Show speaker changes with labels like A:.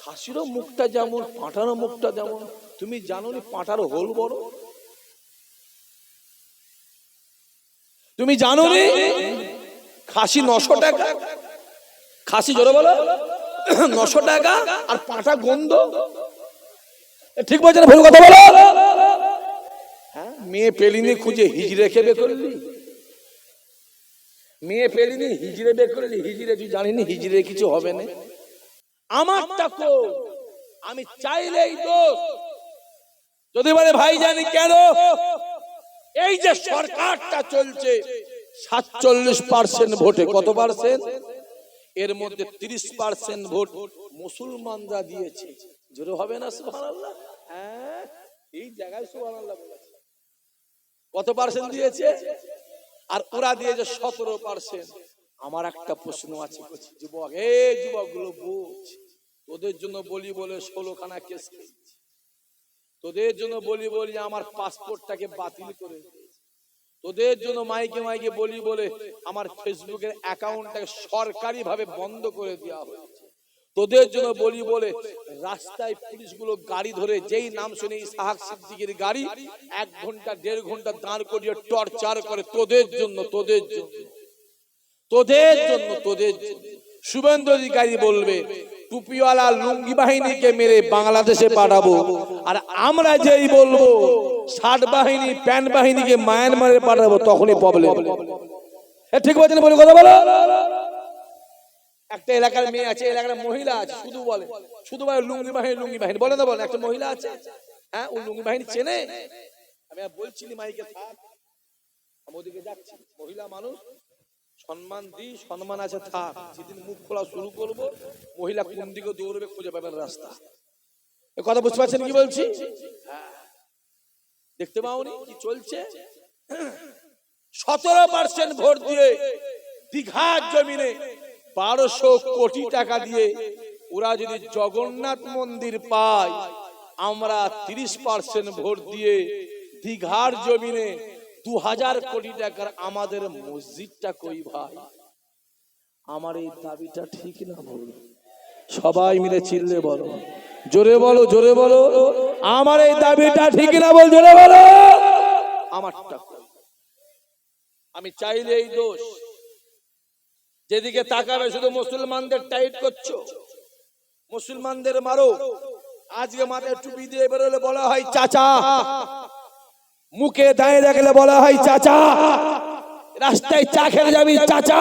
A: খাসিরও মুখটা যেমন, পাঁঠারও মুখটা যেমন, তুমি জানো হোল বড়? তুমি জানো খাসি নশো টাকা। খাসি জোরে বলো। নশো টাকা আর পাঁঠা গন্ধ। ঠিক বলছে না, ভুল কথা বলো। হ্যাঁ মেয়ে পেলিনি খুঁজে হিজড়ে খেবে করলি। মেয়ে পেলিনি হিজড়ে বে করলি, হিজড়ে তুই জানিনি হিজড়ে কিছু হবে না। আমারটা কো আমি চাইলেই দোষ। যদি বলে, ভাই জানি কেন? এই যে সরকারটা চলছে, সাতচল্লিশ পার্সেন্ট ভোটে কত পার্সেন্ট? এর মধ্যে তিরিশ পার্সেন্ট ভোট মুসলমানরা দিয়েছে। জোরে হবে না, সুবহানাল্লাহ? হ্যাঁ এই জায়গায় সুবহানাল্লাহ বলেছে। কত পার্সেন্ট দিয়েছে? আর ওরা দিয়েছে সতেরো পার্সেন্ট। আমার একটা প্রশ্ন আছে। যুবক এই যুবকগুলো বুঝ। তোদের জন্য বলি বলে ষোলো খানা কেস তোদের জন্য বলি বলি আমার পাসপোর্টটাকে বাতিল করে তোদের জন্য মাইকে মাইকে বলি বলে আমার ফেসবুকের অ্যাকাউন্টটাকে সরকারি ভাবে বন্ধ করে দেওয়া হয়েছে। তোদের জন্য বলি বলে রাস্তায় পুলিশগুলো গাড়ি ধরে যেই নাম শুনে ইসাহাক সিদ্দিকের গাড়ি এক ঘণ্টা, দেড় ঘণ্টা দাঁড় করিয়ে টর্চার করে তোদের জন্য তোদের জন্য। তোদের জন্য তোদের। শুভেন্দু অধিকারী বলবে, টুপিওয়ালা লুঙ্গি বাহিনীকে মেরে বাংলাদেশে পাঠাবো। আর আমরা যেই বলব, ষাট বাহিনী, প্যান বাহিনীকে মায়ানমারে পাঠাবো, তখনই প্রবলেম ঠিক বলছেন বলে কথা বলো। একটা এলাকার মেয়ে আছে, এলাকার মহিলা আছে, শুধু বলে। শুধু বলে লুঙ্গি বাহিনী লুঙ্গি বাহিনী। বলে না বলে, একটা মহিলা আছে। হ্যাঁ ও লুঙ্গি বাহিনী চেনে। আমি বলছিলি মাইকে থাক। আমি ওদিকে যাচ্ছি। মহিলা মানুষ সম্মান দি সম্মান আছে, থাক। যেদিন মুখ খোলা শুরু করব, মহিলা কোন দিকে দৌড়বে খুঁজে পাবেন রাস্তা। কথা বুঝতে পারছেন কি বলছি। দেখতে পাওনি কি চলছে? সতেরো পার্সেন্ট ভোট দিয়ে দীঘার জমিনে বারোশো কোটি টাকা দিয়ে ওরা যদি জগন্নাথ মন্দির পায়, আমরা তিরিশ পার্সেন্ট ভোট দিয়ে দীঘার জমিনে দু হাজার কোটি টাকার আমাদের মসজিদটা কই ভাই? আমার এই দাবিটা ঠিক না বল সবাই মিলে চিল্লে বলো। জোরে বলো জোরে বলো। আমার এই দাবিটা ঠিক না বল, জোরে বলো। আমারটা আমি চাইলে এই দোষ। যেদিকে তাকাবে শুধু মুসলমানদের টাইট করছ। মুসলমানদের মারো। আজকে মাথায় টুপি দিয়ে বেরোলে বলা হয়, চাচা মুখে দাঁড়িয়ে রাখলে বলা হয় চাচা রাস্তায় চা খেলে যাবি চাচা।